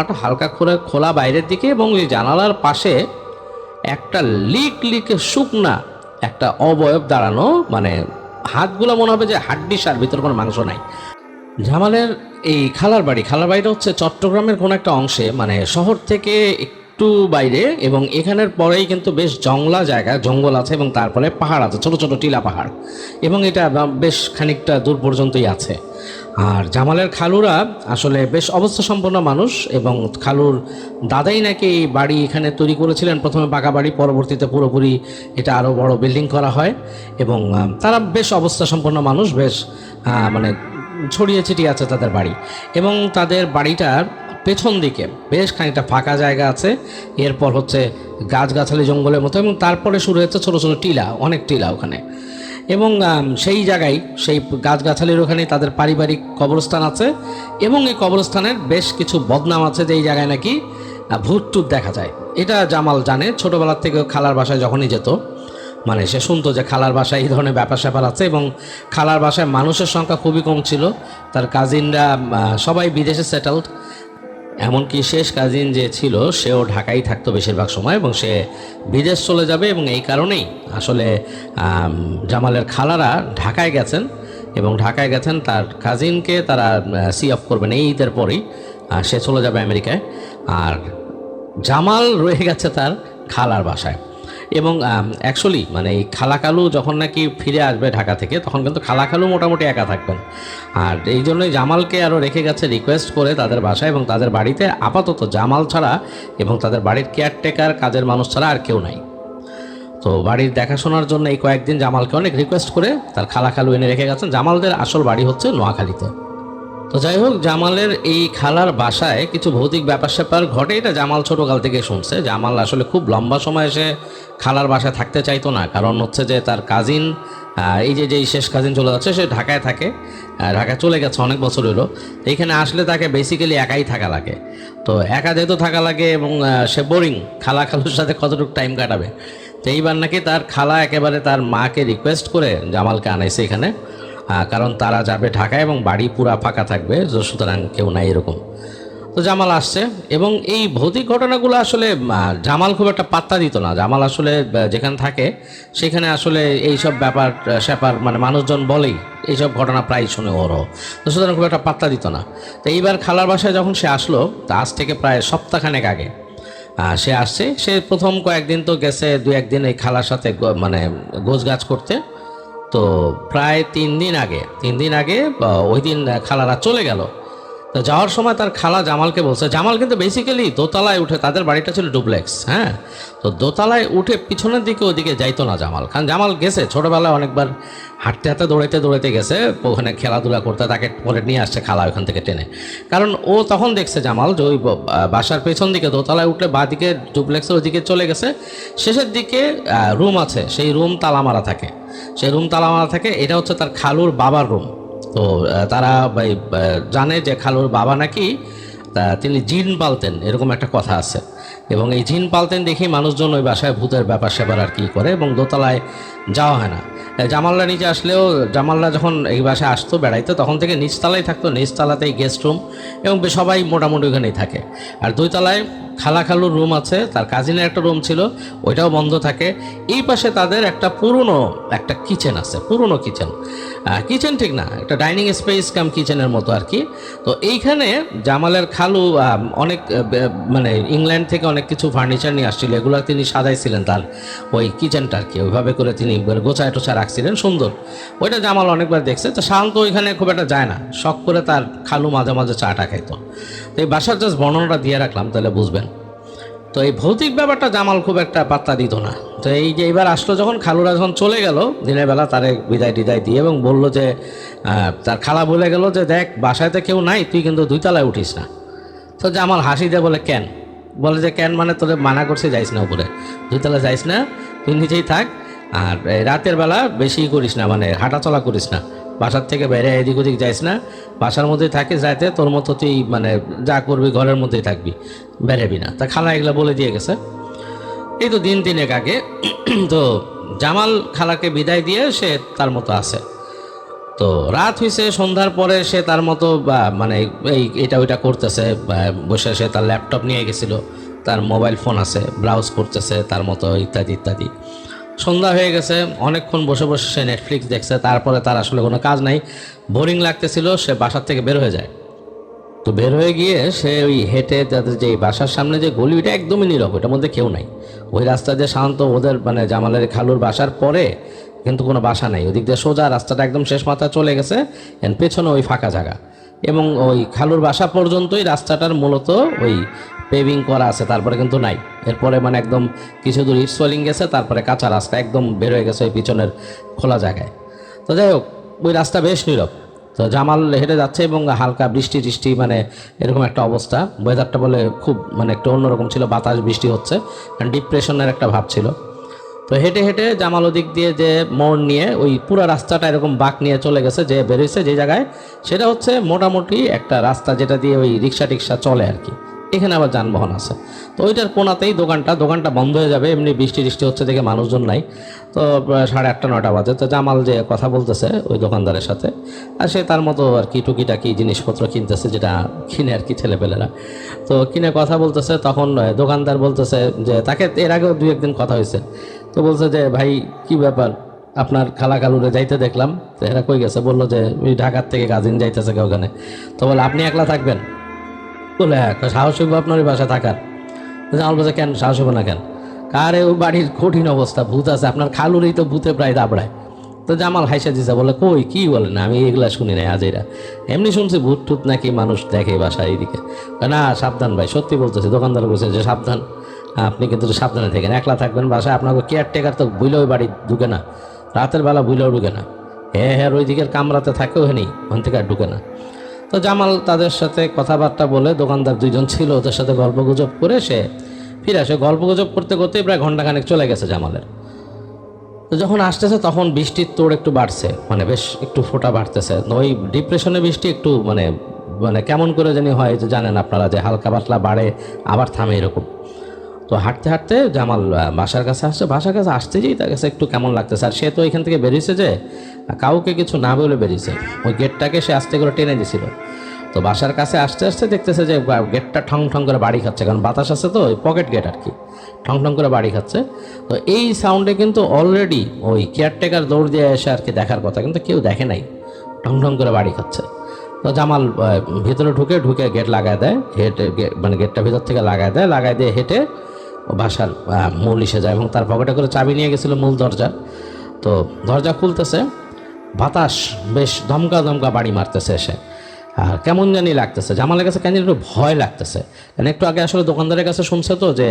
একটা হালকা করে খোলা বাইরের দিকে এবং ওই জানালার পাশে একটা লিক লিকে শুকনা একটা অবয়ব দাঁড়ানো মানে হাতগুলো মনে হবে যে হাড্ডি সার ভিতরে কোনো মাংস নাই। ঝামালের এই খালার বাড়ি, খালার বাড়িটা হচ্ছে চট্টগ্রামের কোনো একটা অংশে মানে শহর থেকে একটু বাইরে এবং এখানের পরেই কিন্তু বেশ জংলা জায়গা, জঙ্গল আছে এবং তারপরে পাহাড় আছে, ছোট ছোট টিলা পাহাড়। এবং এটা বেশ খানিকটা দূর পর্যন্তই আছে। আর জামালের খালুরা আসলে বেশ অবস্থা সম্পন্ন মানুষ এবং খালুর দাদাই নাকি এই বাড়ি এখানে তৈরি করেছিলেন। প্রথমে পাকা বাড়ি, পরবর্তীতে পুরোপুরি এটা আরও বড় বিল্ডিং করা হয়। এবং তারা বেশ অবস্থা সম্পন্ন মানুষ, বেশ মানে ছড়িয়ে ছিটিয়ে আছে তাদের বাড়ি। এবং তাদের বাড়িটার পেছন দিকে বেশ খানিকটা ফাঁকা জায়গা আছে। এরপর হচ্ছে গাছগাছালি জঙ্গলের মতো এবং তারপরে শুরু হয়েছে ছোটো ছোটো টিলা, অনেক টিলা ওখানে। এবং সেই জায়গায়, সেই গাছগাছালির ওখানে তাদের পারিবারিক কবরস্থান আছে এবং এই কবরস্থানের বেশ কিছু বদনাম আছে যে এই জায়গায় নাকি ভূত টুত দেখা যায়। এটা জামাল জানে ছোটোবেলার থেকে খালার বাসায় যখনই যেত মানে সে শুনতো যে খালার বাসায় এই ধরনের ব্যাপার স্যাপার আছে এবং খালার বাসায় মানুষের সংখ্যা খুবই কম ছিল। তার কাজিনরা সবাই বিদেশে সেটেলড এমনকি শেষ কাজিন যে ছিল, সেও ঢাকাই থাকতো বেশিরভাগ সময় এবং সে বিদেশ চলে যাবে এবং এই কারণেই আসলে জামালের খালারা ঢাকায় গেছেন এবং ঢাকায় গেছেন তার কাজিনকে তারা সি অফ করবেন। এই ঈদের পরেই সে চলে যাবে আমেরিকায়। আর জামাল রয়ে গেছে তার খালার বাসায়। এবং অ্যাকচুয়ালি মানে এই খালাকালু যখন নাকি ফিরে আসবে ঢাকা থেকে, তখন কিন্তু খালাকালু মোটামুটি একা থাকবেন। আর এই জন্যই জামালকে আরও রেখে গেছে রিকোয়েস্ট করে তাদের বাসায় এবং তাদের বাড়িতে আপাতত জামাল ছাড়া এবং তাদের বাড়ির কেয়ারটেকার কাজের মানুষ ছাড়া আর কেউ নাই। তো বাড়ির দেখাশোনার জন্য এই কয়েকদিন জামালকে অনেক রিকোয়েস্ট করে তার খালাখালু এনে রেখে গেছেন। জামালদের আসল বাড়ি হচ্ছে নোয়াখালীতে। তো যাই হোক, জামালের এই খালার বাসায় কিছু ভৌতিক ব্যাপার স্যাপার ঘটে। এটা জামাল ছোটোকাল থেকে শুনছে। জামাল আসলে খুব লম্বা সময় এসে খালার বাসায় থাকতে চাইতো না। কারণ হচ্ছে যে তার কাজিন এই যে যেই শেষ কাজিন চলে যাচ্ছে, সে ঢাকায় থাকে। ঢাকায় চলে গেছে, অনেক বছর হলো। তো এইখানে আসলে তাকে বেসিক্যালি একাই থাকা লাগে। তো একা যেহেতু থাকা লাগে এবং সে বোরিং খালা খালুর সাথে কতটুকু টাইম কাটাবে? তো এইবার নাকি তার খালা একেবারে তার মাকে রিকোয়েস্ট করে জামালকে আনাইছে এখানে। কারণ তারা যাবে ঢাকায় এবং বাড়ি পুরা ফাঁকা থাকবে সুতরাং কেউ নাই এরকম। তো জামাল আসছে এবং এই ভৌতিক ঘটনাগুলো আসলে জামাল খুব একটা পাত্তা দিত না। জামাল আসলে যেখানে থাকে সেখানে আসলে এইসব ব্যাপার স্যাপার মানে মানুষজন বলেই এইসব ঘটনা প্রায় শুনে ওরও তো সুতরাং খুব একটা পাত্তা দিত না। তো এইবার খালার বাসায় যখন সে আসলো, তা আজ থেকে প্রায় সপ্তাহখানেক আগে সে আসছে। সে প্রথম কয়েকদিন তো গেছে দু একদিন এই খালার সাথে মানে গোছগাছ করতে। তো প্রায় তিন দিন আগে তিন দিন আগে ওই দিন খালারা চলে গেল। তো যাওয়ার সময় তার খালা জামালকে বলছে, জামাল কিন্তু বেসিক্যালি দোতলায় উঠে তাদের বাড়িটা ছিল ডুপ্লেক্স হ্যাঁ? তো দোতলায় উঠে পিছনের দিকে ওদিকে যাইতো না জামাল। কারণ জামাল গেছে, ছোটোবেলায় অনেকবার হাঁটতে হাঁটতে দৌড়াইতে দৌড়াইতে গেছে, ওখানে খেলাধুলা করতে, তাকে পরে নিয়ে আসছে খালা ওখান থেকে টেনে। কারণ ও তখন দেখছে জামাল যে ওই বাসার পেছন দিকে দোতলায় উঠলে বা দিকে ডুপ্লেক্সের ওদিকে চলে গেছে। শেষের দিকে রুম আছে, সেই রুম তালা মারা থাকে। সেই রুম তালা মারা থাকে, এটা হচ্ছে তার খালুর বাবার রুম তো তারা জানে যে খালুর বাবা নাকি তিনি জিন পালতেন, এরকম একটা কথা আছে। এবং এই জিন পালতেন দেখি মানুষজন ওই বাসায় ভূতের ব্যাপার স্যাপার আর কি করে এবং দোতলায় যাওয়া হয় না। জামালরা নিচে আসলেও জামালরা যখন এই বাসায় আসতো, বেড়াইতো, তখন থেকে নিচতলায় থাকতো, নিচতলাতেই গেস্ট রুম এবং সবাই মোটামুটি ওখানেই থাকে। আর দুই তলায় খালা খালুর রুম আছে, তার কাজিনের একটা রুম ছিল, ওইটাও বন্ধ থাকে। এই পাশে তাদের একটা পুরনো একটা কিচেন আছে, পুরনো কিচেন কিচেন ঠিক না, একটা ডাইনিং স্পেস কাম কিচেনের মতো আর কি তো এইখানে জামালের খালু অনেক মানে ইংল্যান্ড থেকে অনেক কিছু ফার্নিচার নিয়ে আসছিল, এগুলো তিনি সাজাইছিলেন তার ওই কিচেনটা আর কি ওইভাবে করে তিনি গোছায় টোছায় রাখছিলেন, সুন্দর। ওইটা জামাল অনেকবার দেখছে, তো শান্ত ওইখানে খুব একটা যায় না। শখ করে তার খালু মাঝে মাঝে চাটা খাইতো। তো এই বাসার জাস্ট বর্ণনাটা দিয়ে রাখলাম, তাহলে বুঝবেন। তো এই ভৌতিক ব্যাপারটা জামাল খুব একটা পাত্তা দিত না। তো এই যে এবার আসলো যখন, খালুরা যখন চলে গেল, দিনের বেলা তারে বিদায় টিদায় দিয়ে এবং বলল যে তার খালা বলে গেল যে, দেখ বাসায়তে কেউ নাই, তুই কিন্তু দুইতলায় উঠিস না। তো জামাল হাসি দিয়ে বলে, কেন? বলে যে, কেন মানে তোদের মানা করছে, যাইস না উপরে। দুইতলা যাইস না, তুই নিজেই থাক আর রাতের বেলা বেশি করিস না মানে হাঁটাচলা করিস না। বাসার থেকে বাইরে এদিক ওদিক যাইস না, বাসার মধ্যে থাকিস, যাইতে তোর মতো তুই মানে যা করবি ঘরের মধ্যেই থাকবি বেরোবি না। তা খালা এগুলো বলে দিয়ে গেছে। এই তো দিন তিনেক আগে, তো জামাল খালাকে বিদায় দিয়ে সে তার মতো আছে। তো রাত হয়েছে সন্ধ্যার পরে সে তার মতো, বা মানে এই, এটা ওইটা করতেছে বসে সে তার ল্যাপটপ নিয়ে গেছিল, তার মোবাইল ফোন আছে ব্রাউজ করতেছে, তার মতো ইত্যাদি ইত্যাদি। সন্ধ্যা হয়ে গেছে, অনেকক্ষণ বসে বসে সে নেটফ্লিক্স দেখছে, তারপরে তার আসলে কোনো কাজ নাই। বোরিং লাগতেছিল, সে বাসার থেকে বের হয়ে যায়। তো বের হয়ে গিয়ে সে ওই হেঁটে তাদের যে বাসার সামনে যে গলি ওইটা একদমই নীরব, ওটার মধ্যে কেউ নাই। ওই রাস্তা দিয়ে শান্ত, ওদের মানে জামালের খালুর বাসার পরে কিন্তু কোনো বাসা নাই। ওদিক দিয়ে সোজা রাস্তাটা একদম শেষ মাথা চলে গেছে এন পেছনে ওই ফাঁকা জায়গা। এবং ওই খালুর বাসা পর্যন্তই রাস্তাটার মূলত ওই পেভিং করা আছে, তারপরে কিন্তু নাই। এরপরে মানে একদম কিছু দূর ইট সোলিং গেছে, তারপরে কাঁচা রাস্তা একদম বের হয়ে গেছে ওই পিছনের খোলা জায়গায়। তো যাই হোক, ওই রাস্তা বেশ নীরব। তো জামাল হেঁটে যাচ্ছে এবং হালকা বৃষ্টি টিষ্টি মানে এরকম একটা অবস্থা। ওয়েদারটা বলে খুব মানে একটু অন্যরকম ছিল, বাতাস বৃষ্টি হচ্ছে। ডিপ্রেশনের একটা ভাব ছিল। তো হেঁটে হেঁটে জামাল দিক দিয়ে যে মোড় নিয়ে ওই পুরো রাস্তাটা এরকম বাঁক নিয়ে চলে গেছে যে বেরিয়েছে যে জায়গায়, সেটা হচ্ছে মোটামুটি একটা রাস্তা যেটা দিয়ে ওই রিক্সা টিক্সা চলে আর কি। এখানে আবার যানবাহন আছে। তো ওইটার কোনাতেই দোকানটা দোকানটা বন্ধ হয়ে যাবে, এমনি বৃষ্টি টিষ্টি হচ্ছে দেখে মানুষজন নাই। তো সাড়ে আটটা নটা বাজে। তো জামাল যে কথা বলতেছে ওই দোকানদারের সাথে, আর সে তার মতো আর কি টুকিটাকি জিনিসপত্র কিনতেছে যেটা কিনে আর কি ছেলেপেলেরা। তো কিনে কথা বলতেছে, তখন দোকানদার বলতেছে যে তাকে এর আগেও দু একদিন কথা হয়েছে। তো বলছে যে, ভাই, কি ব্যাপার? আপনার খালা কালুরে যাইতে দেখলাম, তো এরা কই গেছে? বলল যে, ওই ঢাকার থেকে গাজিন যাইতেছে ওখানে। তো বলে, আপনি একলা থাকবেন? বলে হ্যাঁ সাহস হইব আপনার ওই বাসা থাকার। জামাল বলছে, কেন, সাহস হইব না কেন? কারে ওই বাড়ির কঠিন অবস্থা, ভূত আছে, আপনার খালুরই তো ভূতে প্রায় দাবড়ায়। তো জামাল হাইসা দিছে বলে কই, কি বলে না, আমি এগুলা শুনি নাই আজ এরা এমনি শুনছি ভূত টুত নাকি মানুষ দেখে বাসা এইদিকে। না, সাবধান ভাই, সত্যি বলতেছি, দোকানদার বলছে যে, সাবধান। আপনি কিন্তু সাবধানে থাকেন, একলা থাকবেন, বাসায় আপনাকে কেয়ারটেকার তো বুইলে ওই বাড়ি ঢুকে না, রাতের বেলা বুইলেও ঢুকে না। হ্যাঁ হ্যাঁ ওই দিকের কামরাতে থাকে ওখানে ওখান থেকে আর ঢুকে না। তো জামাল তাদের সাথে কথাবার্তা বলে দোকানদার দুইজন ছিল, ওদের সাথে গল্প গুজব করে সে ফিরে আসে। গল্প গুজব করতে করতেই প্রায় ঘন্টাখানেক চলে গেছে জামালের। তো যখন আসতেছে তখন বৃষ্টির তোড় একটু বাড়ছে মানে বেশ একটু ফোঁটা বাড়তেছে। ওই ডিপ্রেশনে বৃষ্টি একটু মানে মানে কেমন করে জানি হয়, যে জানেন আপনারা যে হালকা পাতলা বাড়ে, আবার থামে এরকম। তো হাঁটতে হাঁটতে জামাল বাসার কাছে আসছে। বাসার কাছে আসতে যেই তার কাছে একটু কেমন লাগতেছে। আর সে তো এখান থেকে বেরিয়েছে যে, কাউকে কিছু না বলে বেরিয়েছে। ওই গেটটাকে সে আস্তে করে টেনে দিছিল। তো বাসার কাছে আসতে আসতে দেখতেছে যে গেটটা ঠং ঠং করে বাড়ি খাচ্ছে। কারণ বাতাস আছে তো, ওই পকেট গেট আর কি। ঠং ঠং করে বাড়ি খাচ্ছে। তো এই সাউন্ডে কিন্তু অলরেডি ওই কেয়ারটেকার দৌড় দিয়ে এসে আর কি দেখার কথা। কিন্তু কেউ দেখে নাই। ঠং ঠং করে বাড়ি খাচ্ছে। তো জামাল ভিতরে ঢুকে ঢুকে গেট লাগায় দেয়। হেঁটে মানে গেটটা ভিতর থেকে লাগায় দেয়। লাগায় দিয়ে হেঁটে বাসার মূল এসে যায় এবং তার পকেটে করে চাবি নিয়ে গেছিল মূল দরজা তো দরজা খুলতেছে, বাতাস বেশ ধমকা ধমকা বাড়ি মারতেছে এসে। আর কেমন জানি লাগতেছে, জামালের কাছে কেন একটু ভয় লাগতেছে। কারণ একটু আগে আসলে দোকানদারের কাছে শুনছে তো যে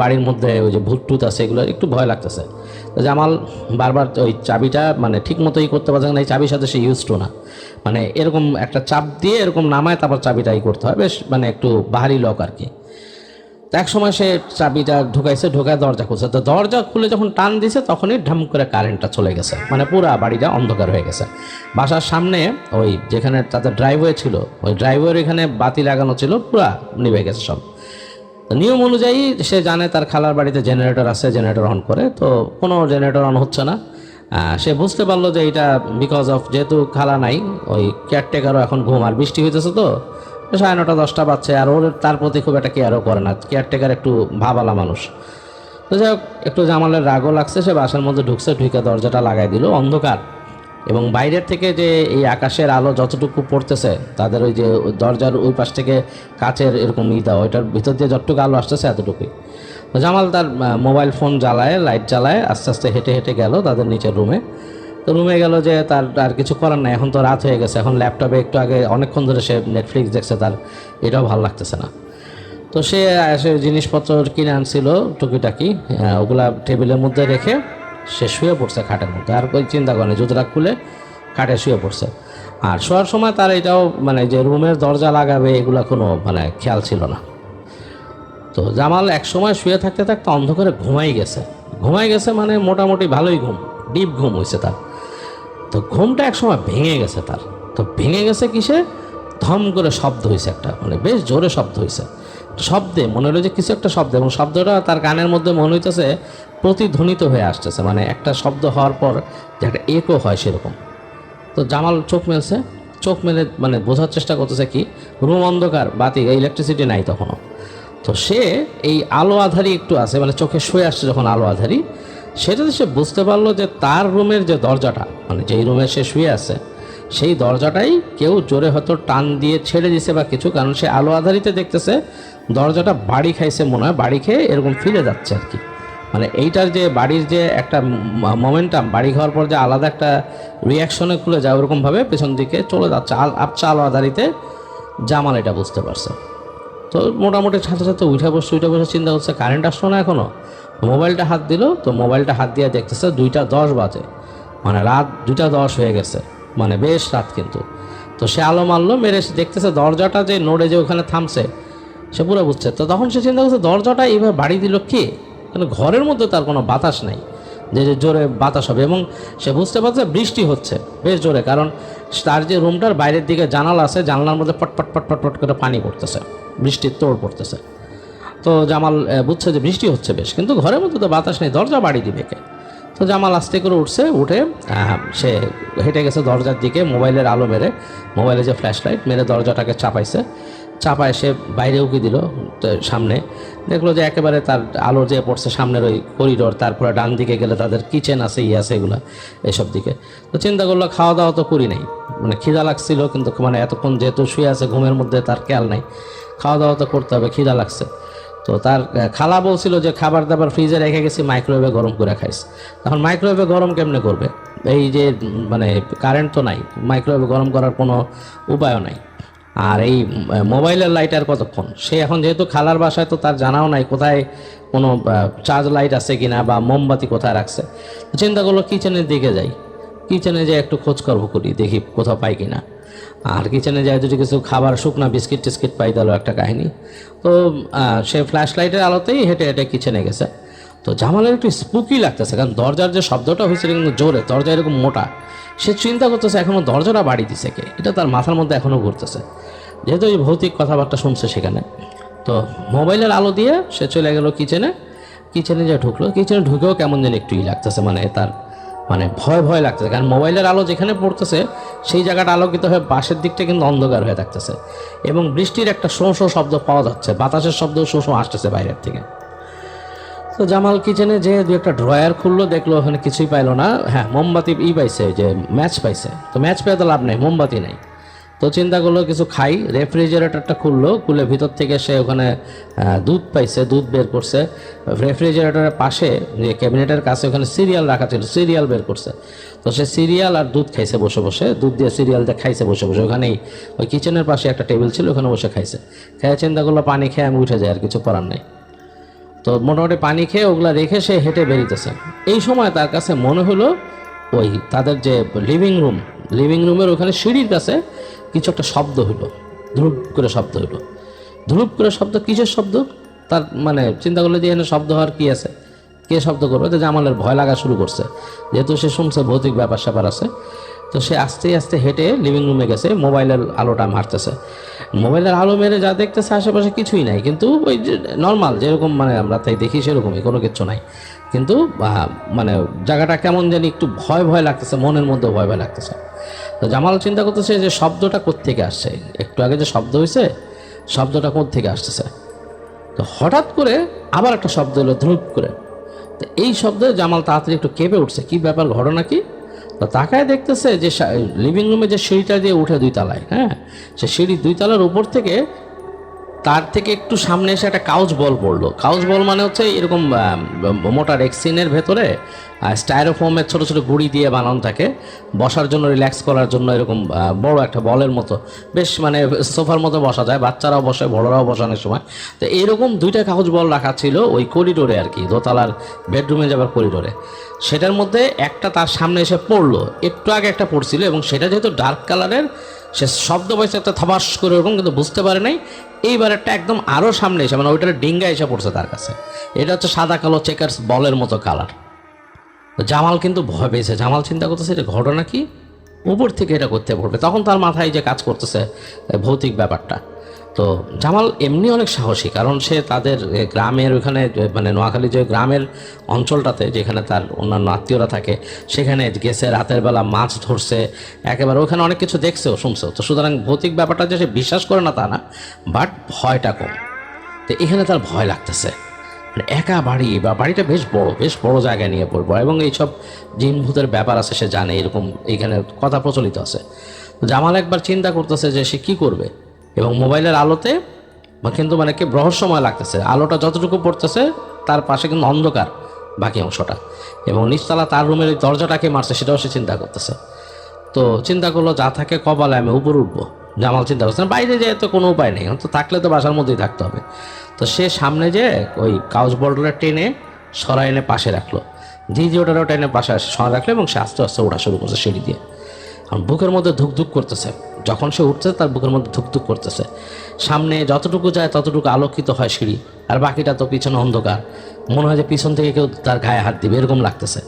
বাড়ির মধ্যে ওই যে ভূত টুত আছে, এগুলো একটু ভয় লাগতেছে। তো জামাল বারবার ওই চাবিটা মানে ঠিক মতোই করতে পারছে না এই চাবির সাথে সে ইউজ টু না। মানে এরকম একটা চাপ দিয়ে এরকম নামায় তারপর চাবিটাই করতে হয়, বেশ মানে একটু বাহারি লক আর কি। এক সময় সে চাবিটা ঢুকাইছে, ঢুকায় দরজা খুলছে। তো দরজা খুলে যখন টান দিছে, তখনই ঢাম করে কারেন্টটা চলে গেছে। মানে পুরা বাড়িটা অন্ধকার হয়ে গেছে। বাসার সামনে ওই যেখানে তাদের ড্রাইভওয়ে ছিল, ওই ড্রাইভওয়ের এখানে বাতি লাগানো ছিল, পুরা নিভে গেছে সব। নিয়ম অনুযায়ী সে জানে তার খালার বাড়িতে জেনারেটর আছে জেনারেটর অন করে। তো কোনো জেনারেটর অন হচ্ছে না। সে বুঝতে পারল যে এটা বিকজ অফ যেহেতু খালা নাই, ওই কেয়ারটেকারও এখন ঘুম আর বৃষ্টি হইতেছে তো। সাড়ে নটা, দশটা বাচ্চা আর ওর তার প্রতি খুব একটা কেয়ারও করে না। কেয়ারটেকার একটু ভাবালা মানুষ। তো যাই হোক, একটু জামালের রাগও লাগছে, সে বাসার মধ্যে ঢুকছে, ঢুকে দরজাটা লাগাই দিল, অন্ধকার। এবং বাইরের থেকে যে এই আকাশের আলো যতটুকু পড়তেছে, তাদের ওই যে দরজার ওই পাশ থেকে কাচের এরকম ই দেওয়া, ওইটার ভিতর দিয়ে যতটুকু আলো আসতেছে এতটুকুই। তো জামাল তার মোবাইল ফোন জ্বালায় লাইট জ্বালায়, আস্তে আস্তে হেঁটে হেঁটে গেল তাদের নিচের রুমে তো রুমে গেল যে তার আর কিছু করার নাই, এখন তো রাত হয়ে গেছে। এখন ল্যাপটপে একটু আগে অনেকক্ষণ ধরে সে নেটফ্লিক্স দেখছে, তার এটাও ভালো লাগতেছে না। তো সে সে জিনিসপত্র কিনে আনছিল টুকিটাকি ওগুলা টেবিলের মধ্যে রেখে সে শুয়ে পড়ছে খাটের মধ্যে। আর કોઈ চিন্তা করে জুতরা খুলে খাটে শুয়ে পড়ছে। আর শোয়ার সময় তার এটাও মানে যে রুমের দরজা লাগাবে, এগুলো কোনো মানে খেয়াল ছিল না। তো জামাল এক সময় শুয়ে থাকতে থাকতে অন্ধকারে ঘুমাই গেছে। ঘুমাই গেছে মানে মোটামুটি ভালোই ঘুম, ডিপ ঘুম হয়েছে তার। তো ঘুমটা এক সময় ভেঙে গেছে তার। তো ভেঙে গেছে কিসে? ধম করে শব্দ হয়েছে একটা মানে বেশ জোরে শব্দ হয়েছে শব্দে, মনে হলো যে কিছু একটা শব্দ, এবং শব্দটা তার গানের মধ্যে মনে হইতেছে প্রতিধ্বনিত হয়ে আসতেছে মানে একটা শব্দ হওয়ার পর যে একটা একো হয় সেরকম। তো জামাল চোখ মেলছে, চোখ মেলে মানে বোঝার চেষ্টা করতেছে কি, রুম অন্ধকার, বাতি ইলেকট্রিসিটি নাই তখনও। তো সে এই আলো আধারি একটু আছে মানে চোখে শুয়ে আসছে যখন আলো আধারি সেটাতে সে বুঝতে পারল যে তার রুমের যে দরজাটা মানে যেই রুমে সে শুয়ে আছে, সেই দরজাটাই কেউ জোরে হয়তো টান দিয়ে ছেড়ে দিছে বা কিছু, কারণ সে আলো আধারিতে দেখতেছে দরজাটা বাড়ি খাইছে মনে হয়, বাড়ি খেয়ে এরকম ফিরে যাচ্ছে আর কি। মানে এইটার যে বাড়ির যে একটা মোমেন্টাম বাড়ি খাওয়ার পর যে আলাদা একটা রিয়াকশনে খুলে যায়, ওরকমভাবে পেছন দিকে চলে যাচ্ছে, আল আপচা আলো আধারিতে, জামাল এটা বুঝতে পারছে। তো মোটামুটি সাথে সাথে উঠে বসে উঠে বসে চিন্তা করছে কারেন্ট আসলো না এখনও মোবাইলটা হাত দিল, তো মোবাইলটা হাত দিয়ে দেখতেছে দুইটা দশ বাজে। মানে রাত দুইটা দশ হয়ে গেছে। মানে বেশ রাত কিন্তু। তো সে আলো মারলো, মেরে দেখতেছে দরজাটা যে নোড়ে যে ওখানে থামছে, সে পুরো বুঝছে। তো তখন সে চিন্তা করছে, দরজাটা এইভাবে বাড়ি দিল কে? কিন্তু ঘরের মধ্যে তার কোনো বাতাস নাই। যে যে জোরে বাতাস হবে। এবং সে বুঝতে পারছে বৃষ্টি হচ্ছে, বেশ জোরে। কারণ তার যে রুমটার বাইরের দিকে জানালা আছে, জানলার মধ্যে পটপট পটপট পট করে পানি পড়তেছে। বৃষ্টির তোড় পড়তেছে। তো জামাল বুঝছে যে বৃষ্টি হচ্ছে বেশ, কিন্তু ঘরের মধ্যে তো বাতাস নেই, দরজা বাড়ি দিবে কে? তো জামাল আস্তে করে উঠছে, উঠে সে হেঁটে গেছে দরজার দিকে, মোবাইলের আলো মেরে, মোবাইলে যে ফ্ল্যাশ লাইট মেরে দরজাটাকে চাপাইছে, চাপায় সে বাইরে উকি দিল সামনে, দেখল যে একেবারে তার আলো যে পড়ছে সামনের ওই করিডোর তারপরে ডান দিকে গেলে তাদের কিচেন আছে ইয়ে আছে এগুলা, এসব দিকে, তো চিন্তা করল খাওয়া দাওয়া তো করি নাই মানে খিদা লাগছিল, কিন্তু মানে এতক্ষণ যেহেতু শুয়ে আছে ঘুমের মধ্যে তার খেয়াল নাই, খাওয়া দাওয়া তো করতে হবে, খিদা লাগছে তো তার খালা বলছিল যে খাবার দাবার ফ্রিজে রেখে গেছি মাইক্রোওয়েভে গরম করে খাইস। তখন মাইক্রোওয়েভে গরম কেমনে করবে? এই যে মানে কারেন্ট তো নাই মাইক্রোওয়েভে গরম করার কোনো উপায়ও নাই। আর এই মোবাইলের লাইট আর কতক্ষণ? সে এখন যেহেতু খালার বাসায়, তো তার জানাও নাই কোথায় কোনো চার্জ লাইট আছে কিনা বা মোমবাতি কোথায় রাখছে। চিন্তা করল কিচেনের দিকে যাই। কিচেনে যে একটু খোঁজ করব করি, দেখি কোথাও পাই কিনা। আর কিচেনে যায় যদি কিছু খাবার, শুকনা বিস্কিট টিস্কিট পাই, তাহলে একটা কাহিনী। তো সে ফ্ল্যাশ লাইটের আলোতেই হেঁটে হেঁটে কিচেনে গেছে। তো জামালের একটু স্পুকি লাগতেছে, কারণ দরজার যে শব্দটা হয়েছিল কিন্তু জোরে, দরজা এরকম মোটা। সে চিন্তা করতেছে এখনও দরজাটা বাড়ি দিছে কে? এটা তার মাথার মধ্যে এখনও ঘুরতেছে। যেহেতু এই ভৌতিক কথাবার্তা শুনছে সেখানে। তো মোবাইলের আলো দিয়ে সে চলে গেল কিচেনে কিচেনে যে ঢুকলো কিচেনে ঢুকেও কেমন যেন একটুই লাগতেছে মানে তার মানে ভয় ভয় লাগতেছে। কারণ মোবাইলের আলো যেখানে পড়তেছে, সেই জায়গাটা আলোকিত হয়ে বাঁশের দিকটা কিন্তু অন্ধকার হয়ে থাকতেছে। এবং বৃষ্টির একটা শো শো শব্দ পাওয়া যাচ্ছে, বাতাসের শব্দ শো শো আসতেছে বাইরের থেকে। তো জামাল কিচেনে যে দু একটা ড্রয়ার খুললো, দেখল ওখানে কিছুই পাইলো না। হ্যাঁ মোমবাতি ই পাইছে যে ম্যাচ পাইছে। তো ম্যাচ পেয়ে তো লাভ নেই, মোমবাতি নেই। তো চিন্তা করল, কিছু খাই। রেফ্রিজারেটরটা খুললো, খুলে ভিতর থেকে সে ওখানে দুধ পাইছে, দুধ বের করছে। রেফ্রিজারেটরের পাশে যে ক্যাবিনেটের কাছে ওখানে সিরিয়াল রাখা ছিল সিরিয়াল বের করছে। তো সে সিরিয়াল আর দুধ খাইছে বসে বসে, দুধ দিয়ে সিরিয়াল দিয়ে খাইছে বসে বসে। ওখানেই ওই কিচেনের পাশে একটা টেবিল ছিল, ওখানে বসে খাইছে। খেয়ে চিন্তা করল, পানি খেয়ে আমি উঠে যাই, আর কিছু করার নেই। তো মোটামুটি পানি খেয়ে ওগুলা রেখে সে হেঁটে বেরিতেছে এই সময় তার কাছে মনে হলো, ওই তাদের যে লিভিং রুম লিভিং রুমের ওখানে সিঁড়ির কাছে কিছু একটা শব্দ হলো ধ্রুব করে শব্দ হলো ধ্রুব করে শব্দ, কিসের শব্দ? তার মানে চিন্তা করলে যে এখানে শব্দ হওয়ার কি আছে? কে শব্দ করবে? তো জামালের ভয় লাগা শুরু করছে। যেহেতু সে শুনছে, ভৌতিক ব্যাপার স্যাপার আছে। তো সে আস্তে আস্তে হেঁটে লিভিং রুমে গেছে, মোবাইলের আলোটা মারতেছে। মোবাইলের আলো মেরে যা দেখতেছে, আশেপাশে কিছুই নাই। কিন্তু ওই যে নর্মাল যেরকম মানে আমরা তাই দেখি সেরকমই, কোনো কিছু নাই। কিন্তু মানে জায়গাটা কেমন জানি একটু ভয় ভয় লাগতেছে, মনের মধ্যে ভয় ভয় লাগতেছে। তো জামাল চিন্তা করতেছে যে শব্দটা কোত্থেকে আসছে? একটু আগে যে শব্দ হয়েছে শব্দটা কোত্থেকে আসতেছে? তো হঠাৎ করে আবার একটা শব্দ এলো ধ্রুপ করে। তো এই শব্দে জামাল তাড়াতাড়ি একটু কেঁপে উঠছে। কি ব্যাপার, ঘটনা কি? তো তাকায় দেখতেছে যে লিভিং রুমে যে সিঁড়িটা দিয়ে উঠে দুই তালায় হ্যাঁ? সে সিঁড়ি দুই তালার উপর থেকে তার থেকে একটু সামনে এসে একটা কাউচ বল পড়ল। কাউচ বল মানে হচ্ছে এরকম মোটা রেক্সিনের ভেতরে স্টাইরোফোমের ছোটো ছোটো গুড়ি দিয়ে বানানো থাকে। বসার জন্য রিল্যাক্স করার জন্য এরকম বড় একটা বলের মতো। বেশ মানে সোফার মতো বসা যায়, বাচ্চারাও বসে, বড়রাও বসানোর সময়। তো এরকম দুইটা কাগজ বল রাখা ছিল ওই করিডোরে আর কি, দোতলার বেডরুমে যাবার করিডোরে সেটার মধ্যে একটা তার সামনে এসে পড়ল। একটু আগে একটা পড়ছিল এবং সেটা যেহেতু ডার্ক কালারের সে শব্দ পাইছে একটা থাবাস করে ওরকম কিন্তু বুঝতে পারে নাই। এইবার একটা একদম আরও সামনে এসে মানে ওইটার ডিঙ্গা এসে পড়ছে তার কাছে। এটা হচ্ছে সাদা কালো চেকার্স বলের মতো কালার জামাল কিন্তু ভয় পেয়েছে। জামাল চিন্তা করতেছে, এটা ঘটনা কি? উপর থেকে এটা করতে পড়বে। তখন তার মাথায় যে কাজ করতেছে ভৌতিক ব্যাপারটা। তো জামাল এমনি অনেক সাহসী, কারণ সে তাদের গ্রামের ওখানে মানে নোয়াখালী যে গ্রামের অঞ্চলটাতে যেখানে তার অন্যান্য আত্মীয়রা থাকে, সেখানে গেছে, রাতের বেলা মাছ ধরছে, একেবারে ওখানে অনেক কিছু দেখছেও শুনছেও তো সুতরাং ভৌতিক ব্যাপারটা যে সে বিশ্বাস করে না তা না, বাট ভয়টা কম। তো এখানে তার ভয় লাগতেছে। মানে একা বাড়ি, বা বাড়িটা বেশ বড় বেশ বড় জায়গায় নিয়ে পড়ব, এবং এইসব জিন ভূতের ব্যাপার আছে, সে জানে, এরকম এইখানে কথা প্রচলিত আছে। জামাল একবার চিন্তা করতেছে যে সে কি করবে? এবং মোবাইলের আলোতে কিন্তু মানে কি রহস্যময় লাগতেছে। আলোটা যতটুকু পড়তেছে, তার পাশে কিন্তু অন্ধকার বাকি অংশটা। এবং নিচতলা তার রুমের ওই দরজাটাকে মারছে সেটাও সে চিন্তা করতেছে। তো চিন্তা করল, যা থাকে কপালে আমি উপরে উঠবো। জামাল চিন্তা করছে বাইরে যেয়ে তো কোনো উপায় নেই। তো থাকলে তো বাসার মধ্যেই থাকতে হবে। তো সে সামনে যে ওই কাউচ বোর্ডটা টেনে সরাই এনে পাশে রাখল। দিদি ওটারও টেনে পাশে সরা রাখল এবং সে আস্তে আস্তে ওঠা শুরু করছে সিঁড়ি দিয়ে। বুকের মধ্যে ধুকধুক করতেছে। যখন সে উঠছে, তার বুকের মধ্যে ধুকধুক করতেছে। সামনে যতটুকু যায়, ততটুকু আলোকিত হয় সিঁড়ি, আর বাকিটা তো পিছনে অন্ধকার। মনে হয় যে পিছন থেকে কেউ তার গায়ে হাত দিবে, এরকম লাগতেছে।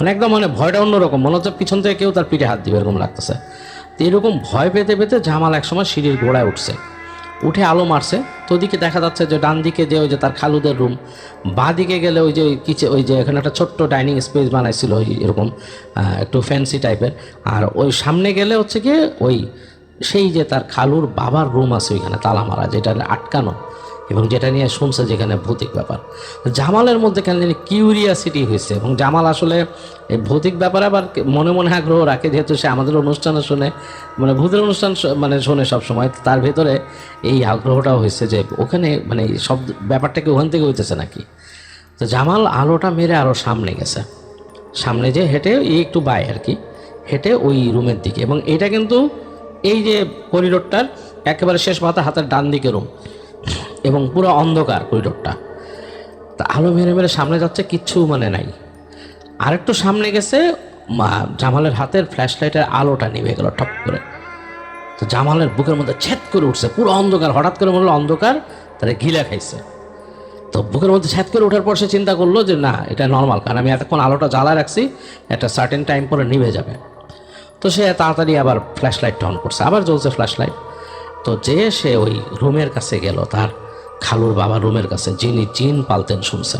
মানে একদম মানে ভয়টা অন্যরকম, মনে হচ্ছে পিছন থেকে কেউ তার পিঠে হাত দিবে, এরকম লাগতেছে। তো এরকম ভয় পেতে পেতে জামাল একসময় সিঁড়ির গোড়ায় উঠছে। উঠে আলো মারছে। তো ওদিকে দেখা যাচ্ছে যে ডান দিকে যে ওই যে তার খালুদের রুম বাঁ দিকে গেলে ওই যে কিছু, ওই যে এখানে একটা ছোট্ট ডাইনিং স্পেস বানাইছিল ওই এরকম একটু ফ্যান্সি টাইপের আর ওই সামনে গেলে হচ্ছে কি ওই সেই যে তার খালুর বাবার রুম আছে ওইখানে, তালা মারা, যেটা আটকানো। এবং যেটা নিয়ে শুনছে যেখানে ভৌতিক ব্যাপার। জামালের মধ্যে কেন জানি কিউরিয়াসিটি হয়েছে এবং জামাল আসলে এই ভৌতিক ব্যাপারে আবার মনে মনে আগ্রহ রাখে, যেহেতু সে আমাদের অনুষ্ঠানে শুনে মানে ভূতের অনুষ্ঠান মানে শোনে সব সময় তার ভেতরে এই আগ্রহটাও হয়েছে যে ওখানে মানে এই সব ব্যাপারটাকে ওখান থেকে হইতেছে নাকি। তো জামাল আলোটা মেরে আরও সামনে গেছে। সামনে যে হেঁটে একটু বাই আর কি, হেঁটে ওই রুমের দিকে এবং এটা কিন্তু এই যে করিডোরটার একেবারে শেষ মাথা হাতের ডান দিকে রুম এবং পুরো অন্ধকার করিডোরটা তা আলো মেরে মেরে সামনে যাচ্ছে, কিচ্ছু মানে নাই। আরেকটু সামনে গেছে জামালের হাতের ফ্ল্যাশ লাইটের আলোটা নিভে গেল ঠপ করে। তো জামালের বুকের মধ্যে ছেদ করে উঠছে, পুরো অন্ধকার। হঠাৎ করে হলো অন্ধকার, তারা গিলা খাইছে। তো বুকের মধ্যে ছ্যাদ করে ওঠার পর সে চিন্তা করল যে, না, এটা নর্মাল কারণ আমি এতক্ষণ আলোটা জ্বালা রাখছি একটা সার্টেন টাইম পরে নিভে যাবে। তো সে তাড়াতাড়ি আবার ফ্ল্যাশ লাইটটা অন করছে, আবার জ্বলছে ফ্ল্যাশ লাইট তো যে সে ওই রুমের কাছে গেল, তার খালুর বাবা রুমের কাছে, যিনি জিন পালতেন শুনছে।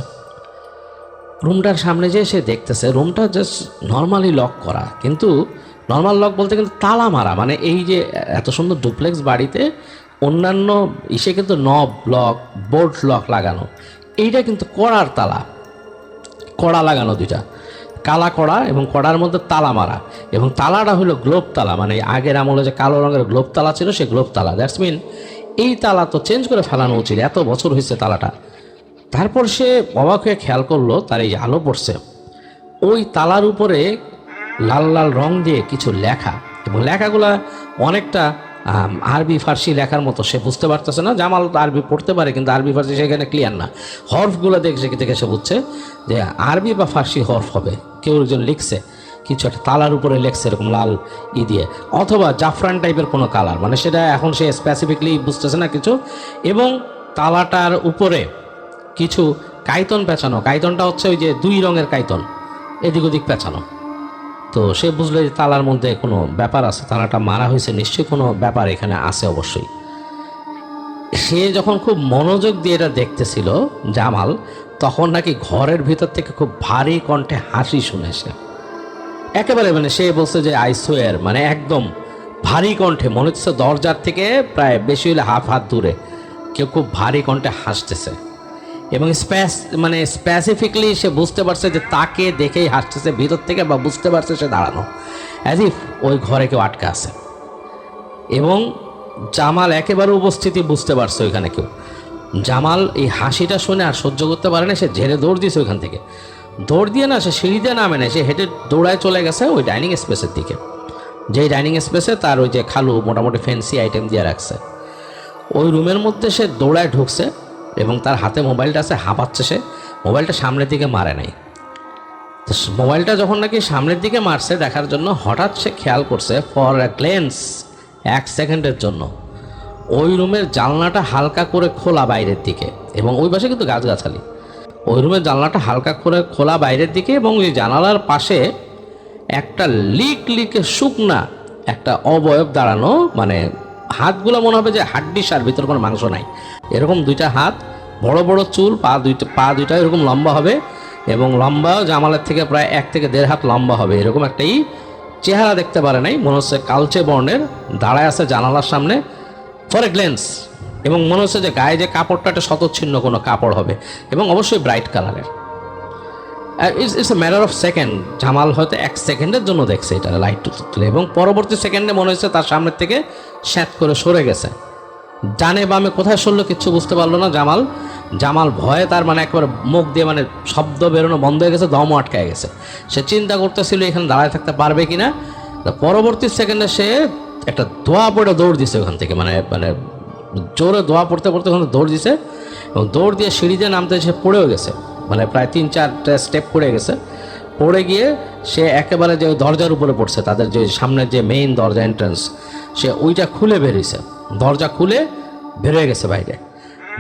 রুমটার সামনে যেয়ে সে দেখতেছে, রুমটা জাস্ট নর্মালি লক করা, কিন্তু নর্মাল লক বলতে কিন্তু তালা মারা মানে এই যে এত সুন্দর ডুপ্লেক্স বাড়িতে অন্যান্য ইসে কিন্তু নব লক বোর্ড লক লাগানো, এইটা কিন্তু কড়ার তালা, কড়া লাগানো দুইটা, কালা কড়া এবং কড়ার মধ্যে তালা মারা, এবং তালাটা হলো গ্লোব তালা মানে আগের আমলে যে কালো রঙের গ্লোব তালা ছিল, সে গ্লোব তালা দ্যাটস মিন এই তালা তো চেঞ্জ করে ফেলানো উচিত, এত বছর হয়েছে তালাটা। তারপর সে অবাক হয়ে খেয়াল করল, তার এই আলো পড়ছে। ওই তালার উপরে লাল লাল রং দিয়ে কিছু লেখা, এবং লেখাগুলা অনেকটা আরবি ফার্সি লেখার মতো, সে বুঝতে পারতেছে না। জামাল আরবি পড়তে পারে, কিন্তু আরবি ফার্সি সেখানে ক্লিয়ার না। হরফগুলো দেখে দেখে সে বুঝছে যে আরবি বা ফার্সি হরফ হবে, কেউ একজন লিখছে। কিছু একটা তালার উপরে লেখছে এরকম লাল ই দিয়ে। অথবা জাফরান টাইপের কোনো কালার মানে সেটা এখন সে স্পেসিফিকলি বুঝতেছে না কিছু। এবং তালাটার উপরে কিছু কাইতন পেঁচানো, কাইতনটা হচ্ছে ওই যে দুই রঙের কাইতন, এদিক ওদিক পেঁচানো। তো সে বুঝলো যে তালার মধ্যে কোনো ব্যাপার আছে, তালাটা মারা হয়েছে, নিশ্চয়ই কোনো ব্যাপার এখানে আছে অবশ্যই। সে যখন খুব মনোযোগ দিয়ে এটা দেখতেছিল জামাল, তখন নাকি ঘরের ভিতর থেকে খুব ভারী কণ্ঠে হাসি শুনেছে একেবারে মানে সে বলছে যে আই সোয়ার মানে একদম ভারী কণ্ঠে, মনে হচ্ছে দরজার থেকে প্রায় বেশি হলে হাফ হাত দূরে। কেউ খুব ভারী কণ্ঠে হাসতেছে। এবং স্প্যাস মানে স্পেসিফিকলি সে বুঝতে পারছে যে, তাকে দেখেই হাসতেছে, ভিতর থেকে বা বুঝতে পারছে সে দাঁড়ানো। অ্যাজ ইফ ওই ঘরে কেউ আটকে আছে। এবং জামাল একেবারে উপস্থিতি বুঝতে পারছে ওইখানে কেউ। জামাল এই হাসিটা শুনে আর সহ্য করতে পারে না, সে ঝেড়ে দৌড় দিয়েছে ওইখান থেকে। দৌড় দিয়ে না, সে সিঁড়ি দিয়ে নামে না সে হেঁটে দৌড়ায় চলে গেছে ওই ডাইনিং স্পেসের দিকে। যেই ডাইনিং স্পেসে তার ওই যে খালু মোটামুটি ফ্যান্সি আইটেম দিয়ে রাখছে। ওই রুমের মধ্যে সে দৌড়ায় ঢুকছে এবং তার হাতে মোবাইলটা আছে, হাঁপাচ্ছে সে, মোবাইলটা সামনের দিকে মারে নাই। তো মোবাইলটা যখন নাকি সামনের দিকে মারছে দেখার জন্য, হঠাৎ সে খেয়াল করছে, ফর এ গ্লেন্স, এক সেকেন্ডের জন্য। ওই রুমের জানলাটা হালকা করে খোলা বাইরের দিকে এবং ওই পাশে কিন্তু গাছগাছালি। ওই রুমের জানলাটা হালকা করে খোলা বাইরের দিকে এবং ওই জানালার পাশে একটা লিক লিকে শুকনা একটা অবয়ব দাঁড়ানো মানে হাতগুলো মনে হবে যে হাড্ডি সার ভিতরে কোনো মাংস নাই। এরকম দুইটা হাত, বড় বড় চুল, পা দুইটা পা দুইটা এরকম লম্বা হবে এবং লম্বা জামালের থেকে প্রায় এক থেকে দেড় হাত লম্বা হবে। এরকম একটাই চেহারা দেখতে পারে নাই, মনে হচ্ছে কালচে বর্ণের, দাঁড়ায় আছে জানালার সামনে। ফর এ গ্লেন্স এবং মনে হচ্ছে যে গায়ে যে কাপড়টা একটা শতচ্ছিন্ন কোনো কাপড় হবে এবং অবশ্যই ব্রাইট কালারের it's it's a matter of second Jamal হয়তো এক সেকেন্ডের জন্য দেখছে এটা লাইট তুলে। এবং পরবর্তী সেকেন্ডে মনে হচ্ছে তার সামনের থেকে স্যাঁত করে সরে গেছে। ডানে বামে কোথায় সরলো কিচ্ছু বুঝতে পারল না জামাল। জামাল ভয়ে তার মানে একবার মুখ দিয়ে মানে শব্দ বেরোনো বন্ধ হয়ে গেছে, দমও আটকায় গেছে। সে চিন্তা করতেছিল, এখানে দাঁড়ায় থাকতে পারবে কি না পরবর্তী সেকেন্ডে সে একটা দোয়া পড়ে দৌড় দিছে ওখান থেকে মানে মানে জোরে দোয়া পড়তে পড়তে ওখানে দৌড় দিছে, এবং দৌড় দিয়ে সিঁড়িতে নামতে সে পড়েও গেছে। মানে প্রায় তিন, চারটা স্টেপ পড়ে গেছে। পড়ে গিয়ে সে একেবারে যে দরজার উপরে পড়ছে, তাদের যে সামনের যে মেইন দরজা এন্ট্রান্স সে ওইটা খুলে বেরিয়েছে দরজা খুলে বেরোয় গেছে বাইরে।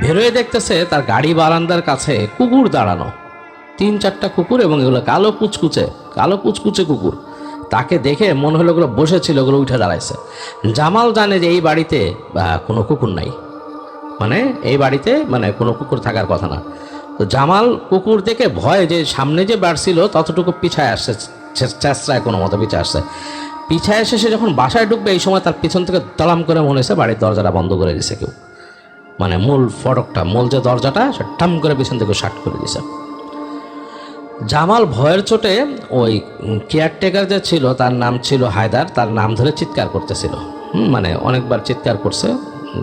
বেরোয় দেখতেছে তার গাড়ি বারান্দার কাছে কুকুর দাঁড়ানো। তিন, চারটা কুকুর এবং এগুলো কালো কুচকুচে কালো কুচকুচে কুকুর। তাকে দেখে মনে হলো ওগুলো বসেছিল, ওগুলো উঠে দাঁড়াইছে। জামাল জানে যে এই বাড়িতে কোনো কুকুর নাই। মানে এই বাড়িতে মানে কোনো কুকুর থাকার কথা না। তো জামাল কুকুর দেখে ভয় যে সামনে যে বাড়ছিল ততটুকু পিছায় আসছে চেষ্টায় কোনো মতো পিছায় আসছে। পিছায় এসে সে যখন বাসায় ঢুকবে, এই সময় তার পিছন থেকে দলাম করে মনে হয়েছে, বাড়ির দরজাটা বন্ধ করে দিছে কেউ। মানে মূল ফটকটা, মূল যে দরজাটা, সে টাম করে পিছন থেকে শার্ট করে দিছে। জামাল ভয়ের চোটে ওই কেয়ারটেকার যে ছিল, তার নাম ছিল হায়দার, তার নাম ধরে চিৎকার করতেছিল। মানে অনেকবার চিৎকার করছে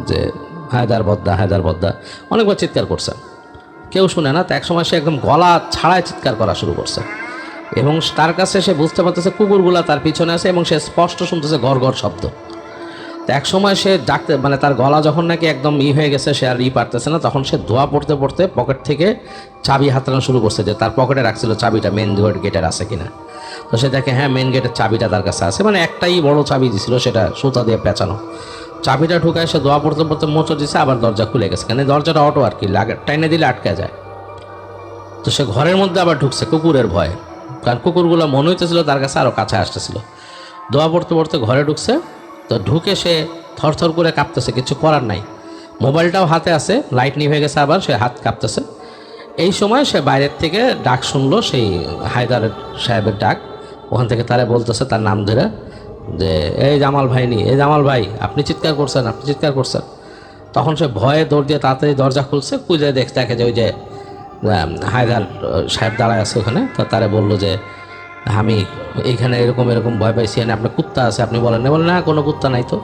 যে হায়দার বদ্দা হায়দার বদ্দা, অনেকবার চিৎকার করছে। কেউ শুনে না, তো একসময় সে একদম গলা ছাড়ায় চিৎকার করা শুরু করছে। এবং তার কাছে সে বুঝতে পারতেছে কুকুরগুলা তার পিছনে আছে এবং সে স্পষ্ট শুনতেছে ঘর ঘর শব্দ। তো এক সময় সে ডাকতে মানে তার গলা যখন নাকি একদম ই হয়ে গেছে, সে আর ই পারতেছে না, তখন সে ধোয়া পড়তে পড়তে পকেট থেকে চাবি হাতড়ানো শুরু করছে যে তার পকেটে রাখছিল চাবিটা মেন গেটের আছে কিনা। তো সে দেখে হ্যাঁ মেন গেটের চাবিটা তার কাছে আছে। মানে একটাই বড় চাবি দিছিল, সেটা সুতা দিয়ে পেঁচানো। চাবিটা ঢুকায় সে ধোয়া পড়তে পড়তে মোচড় দিছে, আবার দরজা খুলে গেছে। কেন? দরজাটা অটো আর কি, লাগে টাইনে দিলে আটকে যায়। তো সে ঘরের মধ্যে আবার ঢুকছে, কুকুরের ভয়ে। কারণ কুকুরগুলো মনে হইতেছিল তার কাছে আরও কাছে আসতেছিল। দোয়া পড়তে পড়তে ঘরে ঢুকছে তো ঢুকে সে থরথর করে কাঁপতেছে, কিছু করার নাই। মোবাইলটাও হাতে আছে, লাইট নিভে গেছে আবার, সে হাত কাঁপতেছে। এই সময় সে বাইরের থেকে ডাক শুনলো, সেই হায়দার সাহেবের ডাক। ওখান থেকে তারা বলতেছে তার নাম ধরে যে, এই জামাল ভাই নি এই জামাল ভাই, আপনি চিৎকার করছেন, আপনি চিৎকার করছেন। তখন সে ভয়ে দৌড় দিয়ে তাড়াতাড়ি দরজা খুলছে, খুঁজে দেখতে দেখে যে ওই যে হায়দার সাহেব দাঁড়ায় আছে ওখানে। তো তারা বলল যে আমি এইখানে এরকম এরকম ভয় পাইছি, এখানে আপনার কুত্তা আছে, আপনি বলেন। না বলেন না, কোনো কুত্তা নাই তো।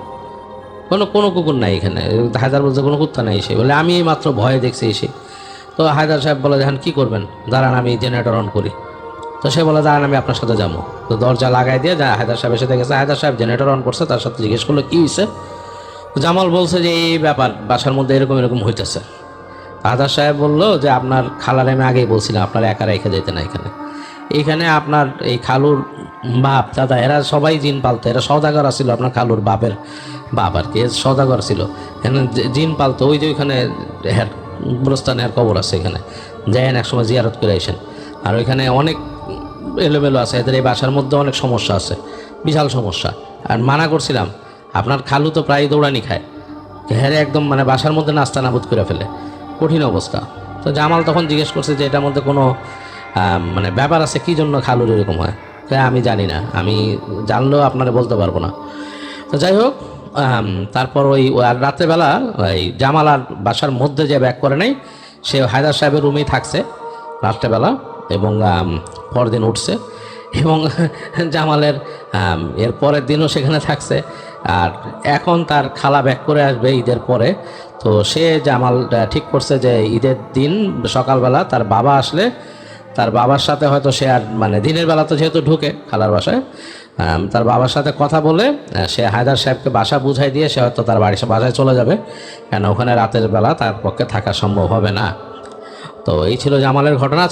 কোনো কোনো কুকুর নাই এখানে। হায়দার বলছে, কোনো কুত্তা নাই এসে বলে, আমি এই মাত্র ভয়ে দেখছি এসে তো হায়দার সাহেব বলে দেখেন কী করবেন? দাঁড়ান, আমি জেনারেটর অন করি। তো সে বলে, দাঁড়ান, আমি আপনার সাথে যাব। তো দরজা লাগাই দিয়ে যা, হায়দার সাহেবের সাথে গেছে হায়দার সাহেব জেনারেটর অন করছে, তার সাথে জিজ্ঞেস করল, কী হয়েছে জামাল বলছে যে, এই ব্যাপার, বাসার মধ্যে এরকম এরকম হইতেছে। হায়দার সাহেব বলল যে, আপনার খালার আমি আগেই বলছিলাম, আপনার একা রেখে যেতে না এখানে। এখানে আপনার এই খালুর বাপ দাদা এরা সবাই জিন পালতো, এরা সদাগর ছিল আপনার খালুর বাপের বাপ আর কি সদাগর ছিল। এখানে জিন পালতো, ওই যে ওইখানে গোরস্থানে আর কবর আছে এখানে। যাইন এক সময় জিয়ারত করে আসেন আর ওইখানে অনেক এলোমেলো আছে, এদের এই বাসার মধ্যে অনেক সমস্যা আছে, বিশাল সমস্যা। আর মানা করছিলাম, আপনার খালু তো প্রায় দৌড়ানি খায়। হেরে একদম মানে বাসার মধ্যে নাস্তা নাবুদ করে ফেলে। কঠিন অবস্থা। তো জামাল তখন জিজ্ঞেস করছে যে এটার মধ্যে কোনো মানে ব্যাপার আছে কি জন্য খালুর এরকম হয়? হ্যাঁ আমি জানি না। আমি জানলেও আপনারা বলতে পারব না। তো যাই হোক তারপর ওই আর রাত্রেবেলা ওই জামাল আর বাসার মধ্যে যে ব্যাক করে নেই, সে হায়দার সাহেবের রুমেই থাকছে রাত্রেবেলা এবং পরদিন উঠছে এবং জামালের এর পরের দিনও সেখানে থাকছে। আর এখন তার খালা ব্যাক করে আসবে ঈদের পরে। তো সে জামাল ঠিক করছে যে ঈদের দিন সকালবেলা তার বাবা আসলে তার বাবার সাথে হয়তো সে আর মানে দিনের বেলা তো যেহেতু ঢুকে খালার বাসায় তার বাবার সাথে কথা বলে সে হায়দার সাহেবকে বাসা বুঝাই দিয়ে সে হয়তো তার বাড়ি বাসায় চলে যাবে। কেন ওখানে রাতের বেলা তার পক্ষে থাকা সম্ভব হবে না। তো এই ছিল জামালের ঘটনা।